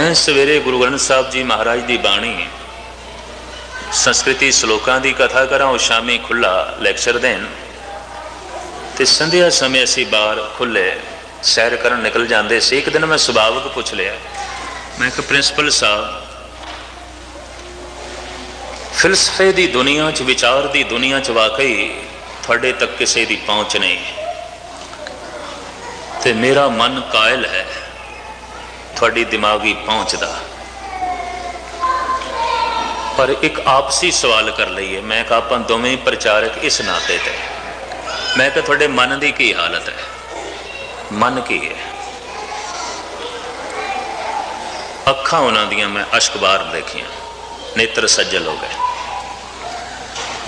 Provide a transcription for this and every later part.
ਮੈਂ ਸਵੇਰੇ ਗੁਰੂ ਗ੍ਰੰਥ ਸਾਹਿਬ ਜੀ ਮਹਾਰਾਜ ਦੀ ਬਾਣੀ, ਸੰਸਕ੍ਰਿਤੀ ਸ਼ਲੋਕਾਂ ਦੀ ਕਥਾ ਕਰਾਂ, ਉਹ ਸ਼ਾਮੀ ਖੁੱਲਾ ਲੈਕਚਰ ਦੇਣ। ਤੇ ਸੰਧਿਆ ਸਮੇਂ ਅਸੀਂ ਬਾਹਰ ਖੁੱਲੇ ਸੈਰ ਕਰਨ ਨਿਕਲ ਜਾਂਦੇ ਸੀ। ਇੱਕ ਦਿਨ ਮੈਂ ਸੁਭਾਵਕ ਪੁੱਛ ਲਿਆ। ਮੈਂ ਕਿ ਪ੍ਰਿੰਸੀਪਲ ਸਾਹਿਬ, ਫਿਲਸਫੇ ਦੀ ਦੁਨੀਆ 'ਚ, ਵਿਚਾਰ ਦੀ ਦੁਨੀਆ 'ਚ ਵਾਕਈ ਤੁਹਾਡੇ ਤੱਕ ਕਿਸੇ ਦੀ ਪਹੁੰਚ ਨਹੀਂ। ਤੇ ਮੇਰਾ ਮਨ ਕਾਇਲ ਹੈ। ਤੁਹਾਡੀ ਦਿਮਾਗੀ ਪਹੁੰਚ ਦਾ। ਪਰ ਇੱਕ ਆਪਸੀ ਸਵਾਲ ਕਰ ਲਈਏ। ਮੈਂ ਕਿਹਾ, ਆਪਾਂ ਦੋਵੇਂ ਪ੍ਰਚਾਰਕ ਇਸ ਨਾਤੇ ਤੇ ਮੈਂ ਕਿਹਾ, ਤੁਹਾਡੇ ਮਨ ਦੀ ਕੀ ਹਾਲਤ ਹੈ? ਮਨ ਕੀ ਹੈ? ਅੱਖਾਂ ਉਹਨਾਂ ਦੀਆਂ ਮੈਂ ਅਸ਼ਕਬਾਰ ਦੇਖੀਆਂ। ਨੇਤਰ ਸੱਜਲ ਹੋ ਗਏ।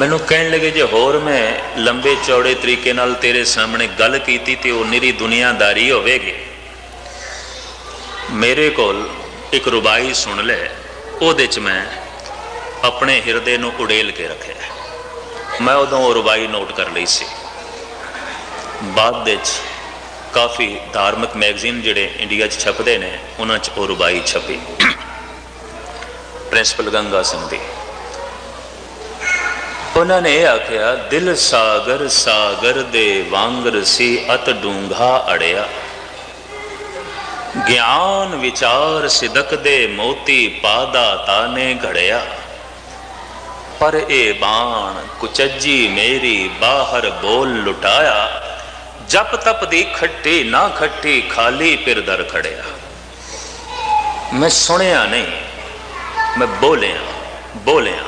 ਮੈਨੂੰ ਕਹਿਣ ਲੱਗੇ, ਜੇ ਹੋਰ ਮੈਂ ਲੰਬੇ ਚੌੜੇ ਤਰੀਕੇ ਨਾਲ ਤੇਰੇ ਸਾਹਮਣੇ ਗੱਲ ਕੀਤੀ ਤੇ ਉਹ ਨਿਰੀ ਦੁਨੀਆਦਾਰੀ ਹੋਵੇਗੀ ਮੇਰੇ ਕੋਲ ਇੱਕ ਰੁਬਾਈ ਸੁਣ ਲੈ, ਉਹਦੇ ਚ ਮੈਂ ਆਪਣੇ ਹਿਰਦੇ ਨੂੰ ਉਡੇਲ ਕੇ ਰੱਖਿਆ। ਮੈਂ ਉਦੋਂ ਉਹ ਰੁਬਾਈ ਨੋਟ ਕਰ ਲਈ ਸੀ। ਬਾਅਦ ਵਿੱਚ ਕਾਫੀ ਧਾਰਮਿਕ ਮੈਗਜ਼ੀਨ ਜਿਹੜੇ ਇੰਡੀਆ 'ਚ ਛਪਦੇ ਨੇ, ਉਹਨਾਂ 'ਚ ਉਹ ਰੁਬਾਈ ਛਪੀ। ਪ੍ਰਿੰਸੀਪਲ ਗੰਗਾ ਸਿੰਘ ਦੀ। ਉਹਨਾਂ ਨੇ ਇਹ ਆਖਿਆ, ਦਿਲ ਸਾਗਰ ਸਾਗਰ ਦੇ ਵਾਂਗਰ ਸੀ, ਅਤ ਡੂੰਘਾ ਅੜਿਆ। ਗਿਆਨ ਵਿਚਾਰ ਸਿਦਕ ਦੇ ਮੋਤੀ ਪਾਦਾ ਤਾਨੇ ਘੜਿਆ। ਪਰ ਇਹ ਬਾਣ ਕੁਚੱਜੀ ਮੇਰੀ ਬਾਹਰ ਬੋਲ ਲੁਟਾਇਆ। ਜਪ ਤਪ ਦੀ ਖੱਟੀ ਨਾ ਖੱਟੀ ਖਾਲੀ ਫਿਰ ਦਰ ਖੜਿਆ। ਮੈਂ ਸੁਣਿਆ ਨਹੀਂ, ਮੈਂ ਬੋਲਿਆ ਬੋਲਿਆ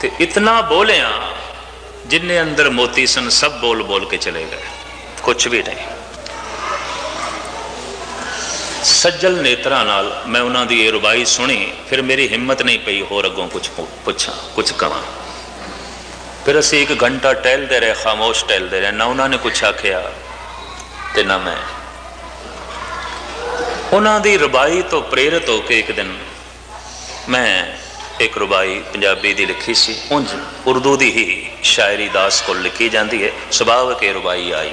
ਤੇ ਇਤਨਾ ਬੋਲਿਆ ਜਿੰਨੇ ਅੰਦਰ ਮੋਤੀ ਸਨ ਸਭ ਬੋਲ ਬੋਲ ਕੇ ਚਲੇ ਗਏ। ਕੁਝ ਵੀ ਨਹੀਂ। ਸੱਜਲ ਨੇਤਰਾਂ ਨਾਲ ਮੈਂ ਉਹਨਾਂ ਦੀ ਇਹ ਰੁਬਾਈ ਸੁਣੀ, ਫਿਰ ਮੇਰੀ ਹਿੰਮਤ ਨਹੀਂ ਪਈ ਹੋਰ ਅੱਗੋਂ ਕੁਝ ਪੁੱਛਾਂ ਕੁਝ ਕਵਾਂ। ਫਿਰ ਅਸੀਂ ਇੱਕ ਘੰਟਾ ਟਹਿਲਦੇ ਰਹੇ, ਖਾਮੋਸ਼ ਟਹਿਲਦੇ ਰਹੇ, ਨਾ ਉਹਨਾਂ ਨੇ ਕੁਝ ਆਖਿਆ ਤੇ ਨਾ ਮੈਂ। ਉਹਨਾਂ ਦੀ ਰੁਬਾਈ ਤੋਂ ਪ੍ਰੇਰਿਤ ਹੋ ਕੇ ਇੱਕ ਦਿਨ ਮੈਂ ਇੱਕ ਰੁਬਾਈ ਪੰਜਾਬੀ ਦੀ ਲਿਖੀ ਸੀ, ਉਂਝ ਉਰਦੂ ਦੀ ਹੀ ਸ਼ਾਇਰੀ ਦਾਸ ਕੋਲ ਲਿਖੀ ਜਾਂਦੀ ਹੈ ਸੁਭਾਵਕ ਇਹ ਰੁਬਾਈ ਆਈ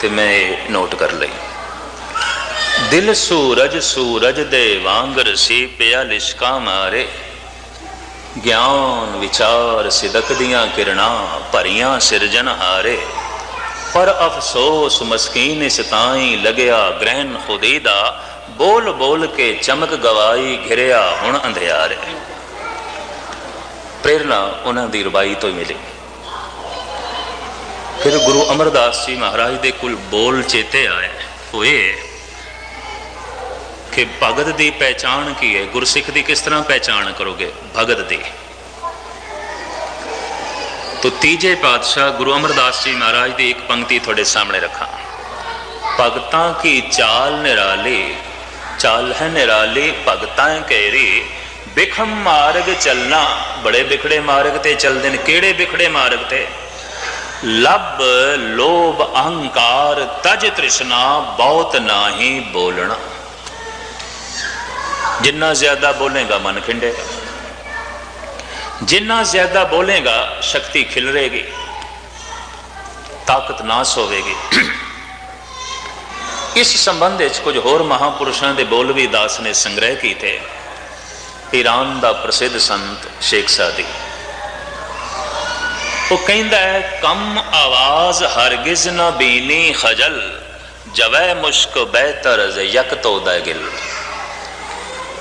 ਤੇ ਮੈਂ ਇਹ ਨੋਟ ਕਰ ਲਈ। ਦਿਲ ਸੂਰਜ ਸੂਰਜ ਦੇ ਵਾਂਗਰ ਸੀ ਪਿਆ ਲਿਸ਼ਕਾ ਮਾਰੇ। ਗਿਆਨ ਵਿਚਾਰ ਸਿਦਕ ਦੀਆਂ ਕਿਰਨਾਂ ਭਰੀਆਂ ਸਿਰਜਣ ਹਾਰੇ। ਪਰ ਅਫਸੋਸ ਮਸਕੀਨ ਇਸ ਤਾਈ ਲਗਿਆ ਗ੍ਰਹਿਣ ਖੁਦੀ ਦਾ, ਬੋਲ ਬੋਲ ਕੇ ਚਮਕ ਗਵਾਈ ਘਿਰਿਆ ਹੁਣ ਅੰਧਿਆਰੇ। ਪ੍ਰੇਰਣਾ ਉਹਨਾਂ ਦੀ ਰਬਾਈ ਤੋਂ ਮਿਲੀ। ਫਿਰ ਗੁਰੂ ਅਮਰਦਾਸ ਜੀ ਮਹਾਰਾਜ ਦੇ ਕੁਲ ਬੋਲ ਚੇਤੇ ਆਏ। ਹੋਏ ਕਿ ਭਗਤ ਦੀ ਪਹਿਚਾਣ ਕੀ ਹੈ? ਗੁਰਸਿੱਖ ਦੀ ਕਿਸ ਤਰ੍ਹਾਂ ਪਹਿਚਾਣ ਕਰੋਗੇ? ਭਗਤ ਦੀ। ਤੋ ਤੀਜੇ ਪਾਤਸ਼ਾਹ ਗੁਰੂ ਅਮਰਦਾਸ ਜੀ ਮਹਾਰਾਜ ਦੀ ਇੱਕ ਪੰਕਤੀ ਤੁਹਾਡੇ ਸਾਹਮਣੇ ਰੱਖਾਂ। ਭਗਤਾਂ ਕੀ ਚਾਲ ਨਿਰਾਲੀ? ਚਾਲ ਹੈ ਨਿਰਾਲੀ, ਭਗਤਾਂ ਕੇਰੀ। ਬਿਖਮ ਮਾਰਗ ਚੱਲਣਾ। ਬੜੇ ਬਿਖੜੇ ਮਾਰਗ ਤੇ ਚੱਲਦੇ ਨੇ। ਕਿਹੜੇ ਬਿਖੜੇ ਮਾਰਗ ਤੇ? ਲੱਭ, ਲੋਭ, ਅਹੰਕਾਰ, ਤਜ ਤ੍ਰਿਸ਼ਨਾ, ਬਹੁਤ ਨਾਹੀ ਬੋਲਣਾ। ਜਿੰਨਾ ਜ਼ਿਆਦਾ ਬੋਲੇਗਾ ਮਨ ਖਿੰਡੇਗਾ ਜਿੰਨਾ ਜ਼ਿਆਦਾ ਬੋਲੇਗਾ ਸ਼ਕਤੀ ਖਿਲਰੇਗੀ, ਤਾਕਤ ਨਾਸ ਹੋਵੇਗੀ। ਇਸ ਸੰਬੰਧ ਵਿੱਚ ਕੁਝ ਹੋਰ ਮਹਾਪੁਰਸ਼ਾਂ ਦੇ ਬੋਲ ਵੀ ਦਾਸ ਨੇ ਸੰਗ੍ਰਹਿ ਕੀਤੇ। ਈਰਾਨ ਦਾ ਪ੍ਰਸਿੱਧ ਸੰਤ ਸ਼ੇਖ ਸਾਦੀ। ਉਹ ਕਹਿੰਦਾ ਹੈ, ਕਮ ਆਵਾਜ਼ ਹਰਗਿਜ਼ ਨਾ ਬੀਨੀ ਖਜਲ, ਜਵੈ ਮੁਸ਼ਕ ਬਹਿਤਰ ਜ਼ ਯਕ ਤੋ ਦਾ ਗਿਲ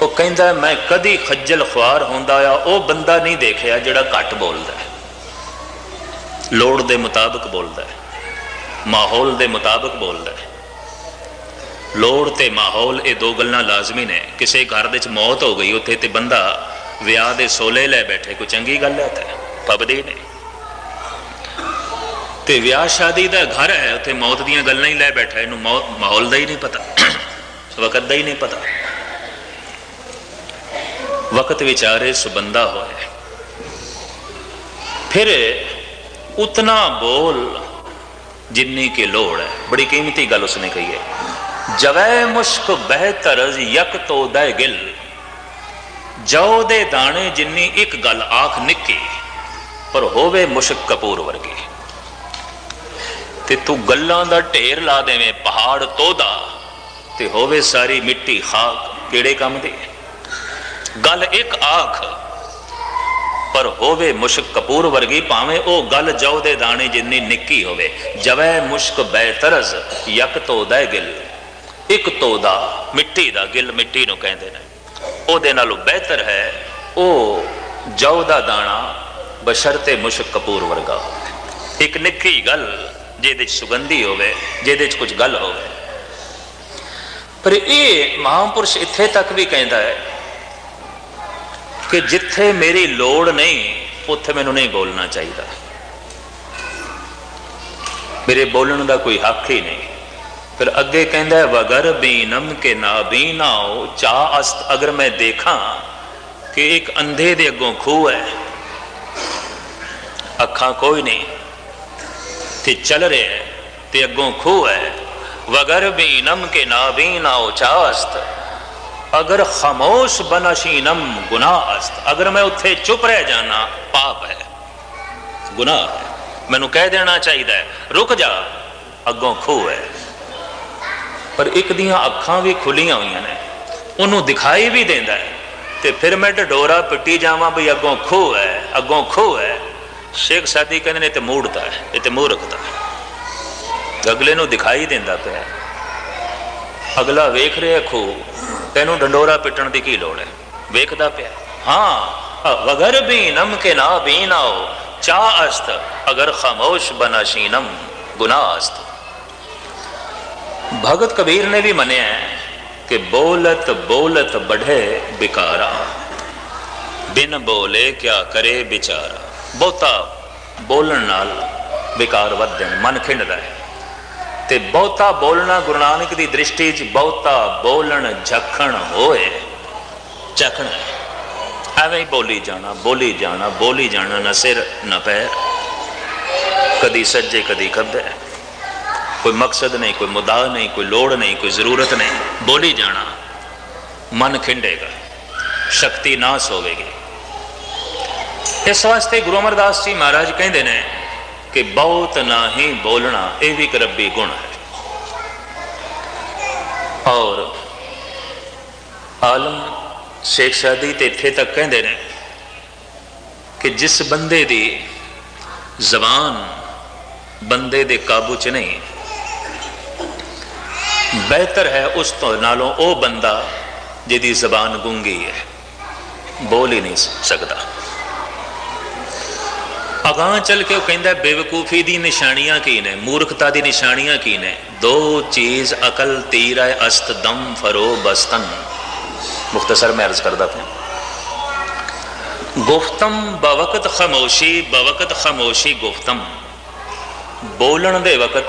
ਉਹ ਕਹਿੰਦਾ, ਮੈਂ ਕਦੀ ਖੱਜਲ ਖੁਆਰ ਹੁੰਦਾ ਆ, ਉਹ ਬੰਦਾ ਨਹੀਂ ਦੇਖਿਆ ਜਿਹੜਾ ਘੱਟ ਬੋਲਦਾ ਹੈ। ਲੋੜ ਦੇ ਮੁਤਾਬਕ ਬੋਲਦਾ ਹੈ, ਮਾਹੌਲ ਦੇ ਮੁਤਾਬਕ ਬੋਲਦਾ ਹੈ। ਲੋੜ ਤੇ ਮਾਹੌਲ ਇਹ ਦੋ ਗੱਲਾਂ ਲਾਜ਼ਮੀ ਨੇ। ਕਿਸੇ ਘਰ ਦੇ ਵਿੱਚ ਮੌਤ ਹੋ ਗਈ, ਉੱਥੇ ਤੇ ਬੰਦਾ ਵਿਆਹ ਦੇ ਸੋਲੇ ਲੈ ਬੈਠੇ, ਕੋਈ ਚੰਗੀ ਗੱਲ ਹੈ ਤੇ ਪਬਦੀ ਨਹੀਂ ਤੇ ਵਿਆਹ ਸ਼ਾਦੀ ਦਾ ਘਰ ਹੈ, ਉੱਥੇ ਮੌਤ ਦੀਆਂ ਗੱਲਾਂ ਹੀ ਲੈ ਬੈਠਾ, ਇਹਨੂੰ ਮਾਹੌਲ ਦਾ ਹੀ ਨਹੀਂ ਪਤਾ। ਵਕਤ ਦਾ ਹੀ ਨਹੀਂ ਪਤਾ। ਵਕਤ ਵਿਚਾਰੇ ਸੁਬੰਦਾ ਹੋਏ। ਫਿਰ ਉਤਨਾ ਬੋਲ ਜਿੰਨੀ ਕੀ ਲੋੜ ਹੈ। ਬੜੀ ਕੀਮਤੀ ਗੱਲ ਉਸਨੇ ਕਹੀ ਹੈ। ਜਵੈ ਮੁਸ਼ਕ ਬਹਿਤਰ ਯਕ ਤੋ ਦੈ ਗਿਲ। ਜੋ ਦੇ ਦਾਣੇ ਜਿੰਨੀ ਇੱਕ ਗੱਲ ਆਖ ਨਿੱਕੀ, ਪਰ ਹੋਵੇ ਮੁਸ਼ਕ ਕਪੂਰ ਵਰਗੀ। ਤੇ ਤੂੰ ਗੱਲਾਂ ਦਾ ਢੇਰ ਲਾ ਦੇਵੇਂ ਪਹਾੜ ਤੋਦਾ, ਤੇ ਹੋਵੇ ਸਾਰੀ ਮਿੱਟੀ ਖਾਕ ਕਿਹੜੇ ਕੰਮ ਦੀ? ਗੱਲ ਇੱਕ ਆਖ, ਪਰ ਹੋਵੇ ਮੁਸ਼ਕ ਕਪੂਰ ਵਰਗੀ, ਭਾਵੇਂ ਉਹ ਗੱਲ ਜਉ ਦੇ ਦਾਣੇ ਜਿੰਨੀ ਨਿੱਕੀ ਹੋਵੇ। ਜਵੈ ਮੁਸ਼ਕ ਬੈਤਰਜ਼ ਯਕ ਤੋਦਾ ਗਿਲ। ਇੱਕ ਤੋਦਾ ਮਿੱਟੀ ਦਾ ਗਿਲ ਮਿੱਟੀ ਨੂੰ ਕਹਿੰਦੇ ਨੇ। ਉਹਦੇ ਨਾਲੋਂ ਬਿਹਤਰ ਹੈ ਉਹ ਜਉ ਦਾ ਦਾਣਾ ਬਸ਼ਰਤੇ ਮੁਸ਼ਕ ਕਪੂਰ ਵਰਗਾ। ਇੱਕ ਨਿੱਕੀ ਗੱਲ ਜਿਹਦੇ ਚ ਸੁਗੰਧੀ ਹੋਵੇ, ਜਿਹਦੇ ਚ ਕੁਝ ਗੱਲ ਹੋਵੇ। ਪਰ ਇਹ ਮਹਾਂਪੁਰਸ਼ ਇੱਥੇ ਤੱਕ ਵੀ ਕਹਿੰਦਾ ਹੈ ਕਿ ਜਿੱਥੇ ਮੇਰੀ ਲੋੜ ਨਹੀਂ, ਉੱਥੇ ਮੈਨੂੰ ਨਹੀਂ ਬੋਲਣਾ ਚਾਹੀਦਾ। ਮੇਰੇ ਬੋਲਣ ਦਾ ਕੋਈ ਹੱਕ ਹੀ ਨਹੀਂ। ਫਿਰ ਅੱਗੇ ਕਹਿੰਦਾ ਹੈ, ਵਗਰ ਬੀਨਮ ਕੇ ਨਾ ਬੀਨਾਓ ਚਾ ਅਸਤ ਅਗਰ ਮੈਂ ਦੇਖਾਂ ਕਿ ਇੱਕ ਅੰਧੇ ਦੇ ਅੱਗੋਂ ਖੂਹ ਹੈ। ਅੱਖਾਂ ਕੋਈ ਨਹੀਂ ਤੇ ਚੱਲ ਰਿਹਾ ਤੇ ਅੱਗੋਂ ਖੂਹ ਹੈ। ਵਗਰ ਬੀਨਮ ਕੇ ਨਾ ਬੀਨਾਓ ਚਾ ਅਸਤ ਅਗਰ ਖਾਮੋਸ਼ ਬਨਸ਼ੀਨਮ ਗੁਨਾਹ ਅਸਤ ਅਗਰ ਮੈਂ ਉੱਥੇ ਚੁੱਪ ਰਹਿ ਜਾਣਾ ਪਾਪ ਹੈ, ਗੁਨਾਹ ਹੈ। ਮੈਨੂੰ ਕਹਿ ਦੇਣਾ ਚਾਹੀਦਾ ਹੈ, ਰੁਕ ਜਾ, ਅੱਗੋਂ ਖੂਹ ਹੈ। ਪਰ ਇੱਕ ਦੀਆਂ ਅੱਖਾਂ ਵੀ ਖੁੱਲੀਆਂ ਹੋਈਆਂ ਨੇ, ਉਹਨੂੰ ਦਿਖਾਈ ਵੀ ਦਿੰਦਾ ਹੈ। ਤੇ ਫਿਰ ਮੈਂ ਢਡੋਰਾ ਪਿੱਟੀ ਜਾਵਾਂ ਵੀ ਅੱਗੋਂ ਖੂਹ ਹੈ, ਅੱਗੋਂ ਖੂਹ ਹੈ। ਸ਼ੇਖ ਸਾਦੀ ਕਹਿੰਦੇ ਨੇ ਤੇ ਮੂੜਦਾ ਹੈ, ਇਹ ਤੇ ਮੂੰਹ ਹੈ। ਅਗਲੇ ਨੂੰ ਦਿਖਾਈ ਦਿੰਦਾ ਪਿਆ ਅਗਲਾ ਵੇਖ ਰਿਹਾ ਖੂਹ। ਤੈਨੂੰ ਡੰਡੋਰਾ ਪਿੱਟਣ ਦੀ ਕੀ ਲੋੜ ਹੈ? ਵੇਖਦਾ ਪਿਆ ਹਾਂ। ਵਗਰ ਬੀਨਮ ਨਮ ਕੇ ਨਾ ਵੀ ਨਾਓ ਚਾ ਅਸਤ, ਅਗਰ ਖਾਮੋਸ਼ ਬਨਾਸ਼ੀਨਮ ਗੁਨਾਹ ਅਸਤ। ਭਗਤ ਕਬੀਰ ਨੇ ਵੀ ਮੰਨਿਆ ਕਿ ਬੋਲਤ ਬੋਲਤ ਬਢੇ ਬਿਕਾਰਾ। ਬਿਨ ਬੋਲੇ ਕਿਆ ਕਰੇ ਵਿਚਾਰਾ। ਬਹੁਤਾ ਬੋਲਣ ਨਾਲ ਵਿਕਾਰ ਵੱਧਦੇ ਨੇ ਮਨ ਖਿੰਡਦਾ ਹੈ। ਤੇ ਬਹੁਤਾ ਬੋਲਣਾ ਗੁਰੂ ਨਾਨਕ ਦੀ ਦ੍ਰਿਸ਼ਟੀ 'ਚ ਬਹੁਤਾ ਬੋਲਣ ਝਖਣ ਹੋਏ। ਝਖਣ ਐਵੇਂ ਹੀ ਬੋਲੀ ਜਾਣਾ ਬੋਲੀ ਜਾਣਾ ਬੋਲੀ ਜਾਣਾ, ਨਾ ਸਿਰ, ਨਾ ਪੈਰ। ਕਦੀ ਸੱਜੇ, ਕਦੀ ਖੱਬੇ। ਕੋਈ ਮਕਸਦ ਨਹੀਂ, ਕੋਈ ਮੁਦਾ ਨਹੀਂ, ਕੋਈ ਲੋੜ ਨਹੀਂ, ਕੋਈ ਜ਼ਰੂਰਤ ਨਹੀਂ। ਬੋਲੀ ਜਾਣਾ। ਮਨ ਖਿੰਡੇਗਾ। ਸ਼ਕਤੀ ਨਾਸ ਹੋਵੇਗੀ। ਇਸ ਵਾਸਤੇ ਗੁਰੂ ਅਮਰਦਾਸ ਜੀ ਮਹਾਰਾਜ ਕਹਿੰਦੇ ਨੇ ਕਿ ਬਹੁਤ ਨਹੀਂ ਬੋਲਣਾ ਇਹ ਵੀ ਇੱਕ ਰੱਬੀ ਗੁਣ ਹੈ। ਔਰ ਆਲਮ ਸ਼ੇਖ ਸਾਦੀ ਤੇ ਇੱਥੇ ਤੱਕ ਕਹਿੰਦੇ ਨੇ ਕਿ ਜਿਸ ਬੰਦੇ ਦੀ ਜ਼ਬਾਨ ਬੰਦੇ ਦੇ ਕਾਬੂ 'ਚ ਨਹੀਂ, ਬਿਹਤਰ ਹੈ ਉਸ ਤੋਂ ਨਾਲੋਂ ਉਹ ਬੰਦਾ ਜਿਹਦੀ ਜ਼ਬਾਨ ਗੁੰਗੀ ਹੈ, ਬੋਲ ਹੀ ਨਹੀਂ ਸਕਦਾ। ਅਗਾਹ ਚੱਲ ਕੇ ਉਹ ਕਹਿੰਦਾ ਬੇਵਕੂਫੀ ਦੀ ਨਿਸ਼ਾਨੀਆਂ ਕੀ ਨੇ? ਮੂਰਖਤਾ ਦੀ ਨਿਸ਼ਾਨੀਆਂ ਕੀ ਨੇ? ਦੋ ਚੀਜ਼ ਅਕਲ ਤੀਰ ਅਸਤ ਦਮ ਫਰੋ ਬਸਤਨ। ਮੁਖਤਸਰ ਮੈਂ ਅਰਜ਼ ਕਰਦਾ ਪਿਆ। ਗੁਫਤਮ ਬਵਕਤ ਖਾਮੋਸ਼ੀ ਬਵਕਤ ਖਾਮੋਸ਼ੀ ਗੁਫਤਮ। ਬੋਲਣ ਦੇ ਵਕਤ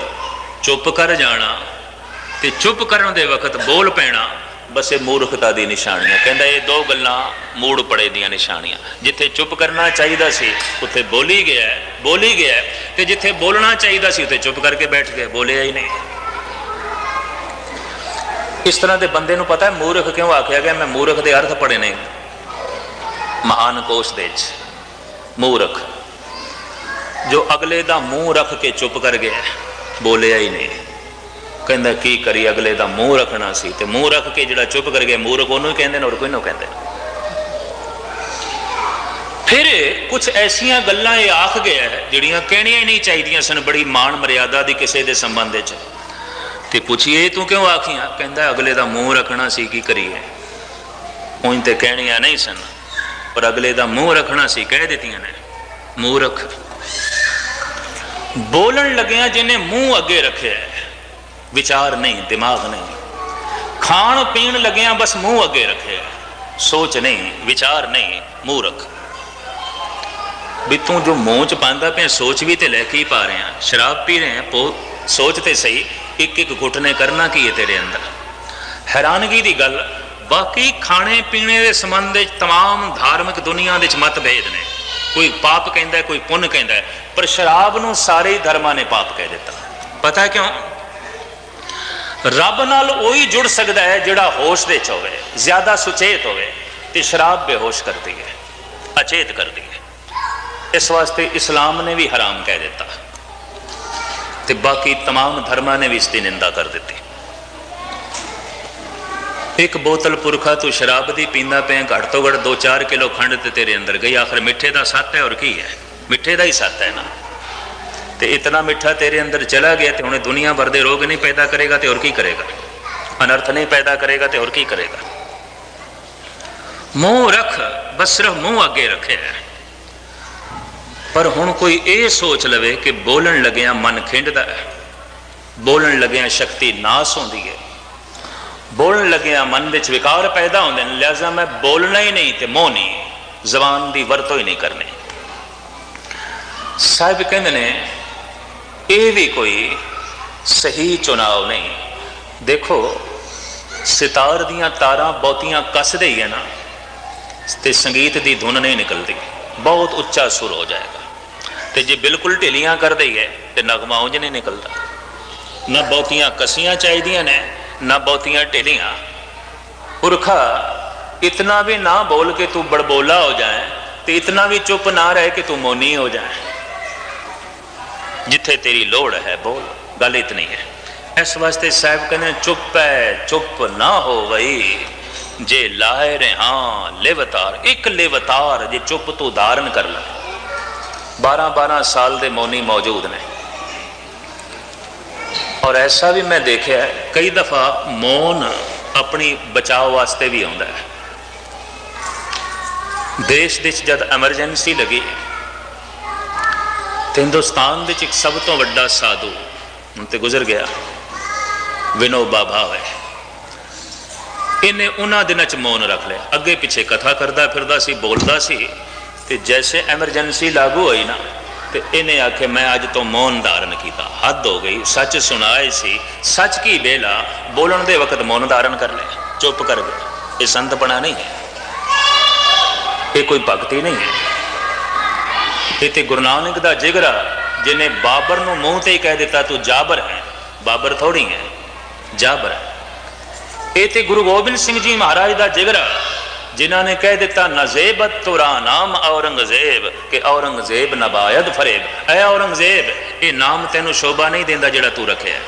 ਚੁੱਪ ਕਰ ਜਾਣਾ ਤੇ ਚੁੱਪ ਕਰਨ ਦੇ ਵਕਤ ਬੋਲ ਪੈਣਾ। ਬਸ ਇਹ ਮੂਰਖਤਾ ਦੀ ਨਿਸ਼ਾਨੀਆਂ ਕਹਿੰਦਾ ਇਹ ਦੋ ਗੱਲਾਂ ਮੂੜ ਪੜੇ ਦੀਆਂ ਨਿਸ਼ਾਨੀਆਂ। ਜਿੱਥੇ ਚੁੱਪ ਕਰਨਾ ਚਾਹੀਦਾ ਸੀ, ਉੱਥੇ ਬੋਲੀ ਗਿਆ ਬੋਲੀ ਗਿਆ ਤੇ ਜਿੱਥੇ ਬੋਲਣਾ ਚਾਹੀਦਾ ਸੀ, ਉੱਥੇ ਚੁੱਪ ਕਰਕੇ ਬੈਠ ਗਿਆ, ਬੋਲਿਆ ਹੀ ਨਹੀਂ। ਇਸ ਤਰ੍ਹਾਂ ਦੇ ਬੰਦੇ ਨੂੰ ਪਤਾ ਹੈ ਮੂਰਖ ਕਿਉਂ ਆਖਿਆ ਗਿਆ, ਮੈਂ ਮੂਰਖ ਦੇ ਅਰਥ ਪੜੇ ਨੇ। ਮਹਾਨ ਕੋਸ਼ ਦੇ ਵਿੱਚ, ਮੂਰਖ। ਜੋ ਅਗਲੇ ਦਾ ਮੂੰਹ ਰੱਖ ਕੇ ਚੁੱਪ ਕਰ ਗਿਆ, ਬੋਲਿਆ ਹੀ ਨਹੀਂ। ਕਹਿੰਦਾ, ਕੀ ਕਰੀ ਅਗਲੇ ਦਾ ਮੂੰਹ ਰੱਖਣਾ ਸੀ। ਤੇ ਮੂੰਹ ਰੱਖ ਕੇ ਜਿਹੜਾ ਚੁੱਪ ਕਰ ਗਿਆ, ਮੂਰਖ ਉਹਨੂੰ ਹੀ ਕਹਿੰਦੇ ਨੇ, ਹੋਰ ਕੋਈ ਨਾ ਕਹਿੰਦੇ ਫਿਰ ਕੁਝ ਐਸੀਆਂ ਗੱਲਾਂ ਇਹ ਆਖ ਗਿਆ ਜਿਹੜੀਆਂ ਕਹਿਣੀਆਂ ਹੀ ਨਹੀਂ ਚਾਹੀਦੀਆਂ ਸਨ ਬੜੀ ਮਾਣ ਮਰਿਆਦਾ ਦੀ ਕਿਸੇ ਦੇ ਸੰਬੰਧ ਵਿੱਚ। ਤੇ ਪੁੱਛੀਏ, ਤੂੰ ਕਿਉਂ ਆਖੀਆਂ? ਕਹਿੰਦਾ, ਅਗਲੇ ਦਾ ਮੂੰਹ ਰੱਖਣਾ ਸੀ, ਕੀ ਕਰੀਏ? ਉਹਨ ਤੇ ਕਹਿਣੀਆਂ ਨਹੀਂ ਸਨ, ਪਰ ਅਗਲੇ ਦਾ ਮੂੰਹ ਰੱਖਣਾ ਸੀ, ਕਹਿ ਦਿੱਤੀਆਂ ਨੇ। ਮੂੰਹ ਰੱਖ ਬੋਲਣ ਲੱਗਿਆ ਜਿਹਨੇ ਮੂੰਹ ਅੱਗੇ ਰੱਖਿਆ ਵਿਚਾਰ ਨਹੀਂ ਦਿਮਾਗ ਨਹੀਂ ਖਾਣ ਪੀਣ ਲੱਗਿਆ ਬਸ ਮੂੰਹ ਅੱਗੇ ਰੱਖਿਆ ਸੋਚ ਨਹੀਂ ਵਿਚਾਰ ਨਹੀਂ ਮੂੰਹ ਰੱਖ ਵੀ ਤੂੰ ਜੋ ਮੂੰਹ ਚ ਪਾਉਂਦਾ ਪਿਆ ਸੋਚ ਵੀ ਤੇ ਲੈ ਕੇ ਹੀ ਪਾ ਰਿਹਾ ਸ਼ਰਾਬ ਪੀ ਰਹੇ ਪੋ ਸੋਚ ਤੇ ਸਹੀ ਇੱਕ ਇੱਕ ਘੁੱਟ ਨੇ ਕਰਨਾ ਕੀ ਹੈ ਤੇਰੇ ਅੰਦਰ ਹੈਰਾਨਗੀ ਦੀ ਗੱਲ ਬਾਕੀ ਖਾਣੇ ਪੀਣੇ ਦੇ ਸੰਬੰਧ ਵਿੱਚ तमाम ਧਾਰਮਿਕ ਦੁਨੀਆ ਦੇ ਵਿੱਚ ਮਤਭੇਦ ਨੇ ਕੋਈ ਪਾਪ ਕਹਿੰਦਾ ਕੋਈ ਪੁੰਨ ਕਹਿੰਦਾ ਪਰ ਸ਼ਰਾਬ ਨੂੰ ਸਾਰੇ ਹੀ ਧਰਮਾਂ ਨੇ ਪਾਪ ਕਹਿ ਦਿੱਤਾ ਪਤਾ ਕਿਉਂ ਰੱਬ ਨਾਲ ਉਹੀ ਜੁੜ ਸਕਦਾ ਹੈ ਜਿਹੜਾ ਹੋਸ਼ ਦੇ ਚ ਹੋਵੇ ਜ਼ਿਆਦਾ ਸੁਚੇਤ ਹੋਵੇ ਤੇ ਸ਼ਰਾਬ ਬੇਹੋਸ਼ ਕਰਦੀ ਹੈ ਅਚੇਤ ਕਰਦੀ ਹੈ ਇਸ ਵਾਸਤੇ ਇਸਲਾਮ ਨੇ ਵੀ ਹਰਾਮ ਕਹਿ ਦਿੱਤਾ ਤੇ ਬਾਕੀ तमाम ਧਰਮਾਂ ਨੇ ਵੀ ਇਸ ਦੀ ਨਿੰਦਾ ਕਰ ਦਿੱਤੀ ਇੱਕ ਬੋਤਲ ਪੁਰਖਾ ਤੂੰ ਸ਼ਰਾਬ ਦੀ ਪੀਂਦਾ ਪਿਆ ਘੱਟ ਤੋਂ ਘੱਟ 2-4 ਕਿਲੋ ਖੰਡ ਤੇ ਤੇਰੇ ਅੰਦਰ ਗਈ ਆਖਰ ਮਿੱਠੇ ਦਾ ਸੱਤ ਹੈ ਔਰ ਕੀ ਹੈ ਮਿੱਠੇ ਦਾ ਹੀ ਸੱਤ ਹੈ ਨਾ ਤੇ ਇਤਨਾ ਮਿੱਠਾ ਤੇਰੇ ਅੰਦਰ ਚਲਾ ਗਿਆ ਤੇ ਹੁਣ ਦੁਨੀਆ ਭਰ ਦੇ ਰੋਗ ਨਹੀਂ ਪੈਦਾ ਕਰੇਗਾ ਤੇ ਹੋਰ ਕੀ ਕਰੇਗਾ? ਅਨਰਥ ਨਹੀਂ ਪੈਦਾ ਕਰੇਗਾ ਤੇ ਹੋਰ ਕੀ ਕਰੇਗਾ? ਮੂੰਹ ਰੱਖ, ਬਸ ਸਿਰਫ ਮੂੰਹ ਅੱਗੇ ਰੱਖਿਆ ਪਰ ਹੁਣ ਕੋਈ ਇਹ ਸੋਚ ਲਵੇ ਕਿ ਬੋਲਣ ਲੱਗਿਆ ਮਨ ਖਿੰਡਦਾ ਹੈ। ਬੋਲਣ ਲੱਗਿਆ ਸ਼ਕਤੀ ਨਾਸ ਹੁੰਦੀ ਹੈ। ਬੋਲਣ ਲੱਗਿਆ ਮਨ ਵਿੱਚ ਵਿਕਾਰ ਪੈਦਾ ਹੁੰਦੇ ਨੇ ਲਿਆਜ਼ਾ ਮੈਂ ਬੋਲਣਾ ਹੀ ਨਹੀਂ ਤੇ ਮੂੰਹ ਨਹੀਂ, ਜ਼ਬਾਨ ਦੀ ਵਰਤੋਂ ਹੀ ਨਹੀਂ ਕਰਨੀ। ਸਾਹਿਬ ਕਹਿੰਦੇ ਨੇ ਇਹ ਵੀ ਕੋਈ ਸਹੀ ਚੁਣਾਵ ਨਹੀਂ। ਦੇਖੋ, ਸਿਤਾਰ ਦੀਆਂ ਤਾਰਾਂ ਬਹੁਤੀਆਂ ਕੱਸਦੇ ਹੀ ਹੈ ਨਾ, ਤੇ ਸੰਗੀਤ ਦੀ ਧੁਨ ਨਹੀਂ ਨਿਕਲਦੀ। ਬਹੁਤ ਉੱਚਾ ਸੁਰ ਹੋ ਜਾਏਗਾ। ਤੇ ਜੇ ਬਿਲਕੁਲ ਢਿਲੀਆਂ ਹੀ ਹੈ ਤੇ ਨਗਮਾ ਉਂਝ ਨਹੀਂ ਨਿਕਲਦਾ। ਨਾ ਬਹੁਤੀਆਂ ਕਸੀਆਂ ਚਾਹੀਦੀਆਂ ਨੇ, ਨਾ ਬਹੁਤੀਆਂ ਢਿਲੀਆਂ। ਪੁਰਖਾ, ਇਤਨਾ ਵੀ ਨਾ ਬੋਲ ਕੇ ਤੂੰ ਬੜਬੋਲਾ ਹੋ ਜਾਏ, ਤੇ ਇਤਨਾ ਵੀ ਚੁੱਪ ਨਾ ਰਹਿ ਕੇ ਤੂੰ ਮੋਨੀ ਹੋ ਜਾਏ। ਜਿੱਥੇ ਤੇਰੀ ਲੋੜ ਹੈ ਬੋਲ, ਗੱਲ ਇਤਨੀ ਹੈ। ਇਸ ਵਾਸਤੇ ਸਾਹਿਬ ਕਹਿੰਦੇ ਚੁੱਪ ਹੈ, ਚੁੱਪ ਨਾ ਹੋ ਵਈ। ਜੇ ਲਾਇ ਰਹਾ, ਲਿਵਤਾਰ, ਇੱਕ ਲੇਵਤਾਰ ਜੇ ਚੁੱਪ ਤੂੰ ਧਾਰਨ ਕਰ ਲੈ। 12 12 ਸਾਲ ਦੇ ਮੌਨੀ ਮੌਜੂਦ ਨੇ। ਔਰ ਐਸਾ ਵੀ ਮੈਂ ਦੇਖਿਆ ਕਈ ਦਫਾ ਮੌਨ ਆਪਣੀ ਬਚਾਓ ਵਾਸਤੇ ਵੀ ਆਉਂਦਾ ਹੈ। ਦੇਸ਼ ਵਿੱਚ ਜਦ ਐਮਰਜੈਂਸੀ ਲੱਗੀ ਤੇ ਹਿੰਦੁਸਤਾਨ ਵਿੱਚ ਇੱਕ ਸਭ ਤੋਂ ਵੱਡਾ ਸਾਧੂ ਹੁਣ ਤੇ ਗੁਜ਼ਰ ਗਿਆ। ਵਿਨੋ ਬਾਬਾ ਭਾਵੇ ਇਹਨੇ ਉਹਨਾਂ ਦਿਨਾਂ ਚ ਮੌਨ ਰੱਖ ਲਿਆ। ਅੱਗੇ ਪਿੱਛੇ ਕਥਾ ਕਰਦਾ ਫਿਰਦਾ ਸੀ, ਬੋਲਦਾ ਸੀ ਤੇ ਜੈਸੇ ਐਮਰਜੈਂਸੀ ਲਾਗੂ ਹੋਈ ਨਾ ਤੇ ਇਹਨੇ ਆਖੇ ਮੈਂ ਅੱਜ ਤੋਂ ਮੌਨ ਧਾਰਨ ਕੀਤਾ। ਹੱਦ ਹੋ ਗਈ। ਸੱਚ ਸੁਣਾਏ ਸੀ। ਸੱਚ ਕੀ ਬੇਲਾ? ਬੋਲਣ ਦੇ ਵਕਤ ਮੌਨ ਧਾਰਨ ਕਰ ਲਿਆ। ਚੁੱਪ ਕਰ ਗਿਆ। ਇਹ ਸੰਤ ਬਣਾ ਨਹੀਂ ਹੈ। ਇਹ ਕੋਈ ਭਗਤੀ ਨਹੀਂ ਹੈ। ਇਹ ਗੁਰੂ ਨਾਨਕ ਦਾ ਜਿਗਰਾ ਜਿਨੇ ਬਾਬਰ ਨੂੰ ਮੂੰਹ ਤੇ ਹੀ ਕਹਿ ਦਿੱਤਾ, ਤੂੰ ਜਾਬਰ ਹੈ, ਬਾਬਰ ਥੋੜੀ ਹੈ, ਜਾਬਰ ਹੈ। ਇਹ ਤੇ ਗੁਰੂ ਗੋਬਿੰਦ ਸਿੰਘ ਜੀ ਮਹਾਰਾਜ ਦਾ ਜਿਗਰਾ ਜਿਨ੍ਹਾਂ ਨੇ ਕਹਿ ਦਿੱਤਾ, ਨਜ਼ੇਬਤ ਤੁਰਾ ਨਾਮ ਔਰੰਗਜ਼ੇਬ, ਕਿ ਔਰੰਗਜ਼ੇਬ ਨਬਾਇਦ ਫਰੇਬ। ਐ ਔਰੰਗਜ਼ੇਬ, ਇਹ ਨਾਮ ਤੈਨੂੰ ਸ਼ੋਭਾ ਨਹੀਂ ਦਿੰਦਾ ਜਿਹੜਾ ਤੂੰ ਰੱਖਿਆ।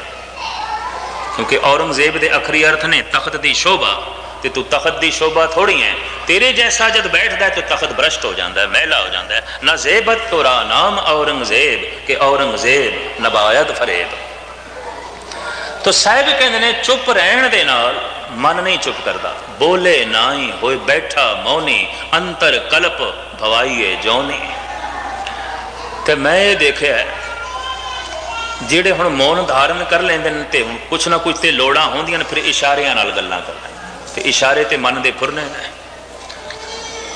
ਕਿਉਂਕਿ ਔਰੰਗਜ਼ੇਬ ਦੇ ਅਖਰੀ ਅਰਥ ਨੇ ਤਖਤ ਦੀ ਸ਼ੋਭਾ। ਤੇ ਤੂੰ ਤਖਤ ਦੀ ਸ਼ੋਭਾ ਥੋੜੀ ਹੈ ਤੇਰੇ ਜੈਸਾ ਜਦ ਬੈਠਦਾ ਹੈ, ਤਾਂ ਤਖਤ ਭ੍ਰਸ਼ਟ ਹੋ ਜਾਂਦਾ ਹੈ, ਮਹਿਲਾ ਹੋ ਜਾਂਦਾ ਹੈ। ਨਜ਼ੇਬਤ ਤੋਰਾ ਨਾਮ ਔਰੰਗਜ਼ੇਬ, ਕਿ ਔਰੰਗਜ਼ੇਬ ਨਬਾਇਦ ਫਰੇਬ। ਤੋ ਸਾਹਿਬ ਕਹਿੰਦੇ ਨੇ, ਚੁੱਪ ਰਹਿਣ ਦੇ ਨਾਲ ਮਨ ਨਹੀਂ ਚੁੱਪ ਕਰਦਾ। ਬੋਲੇ ਨਾਹੀ ਹੋਏ, ਬੈਠਾ ਮੌਨੀ, ਅੰਤਰ ਕਲਪ ਭਵਾਈਏ ਜੋਨੀ। ਤੇ ਮੈਂ ਇਹ ਦੇਖਿਆ ਜਿਹੜੇ ਹੁਣ ਮੌਨ ਧਾਰਨ ਕਰ ਲੈਂਦੇ ਨੇ ਤੇ ਹੁਣ ਕੁਛ ਨਾ ਕੁਛ ਤੇ ਲੋੜਾਂ ਹੁੰਦੀਆਂ ਨੇ, ਫਿਰ ਇਸ਼ਾਰਿਆਂ ਨਾਲ ਗੱਲਾਂ ਕਰਦੇ ਤੇ ਇਸ਼ਾਰੇ ਤੇ ਮਨ ਦੇ ਫੁਰਨੇ ਨੇ।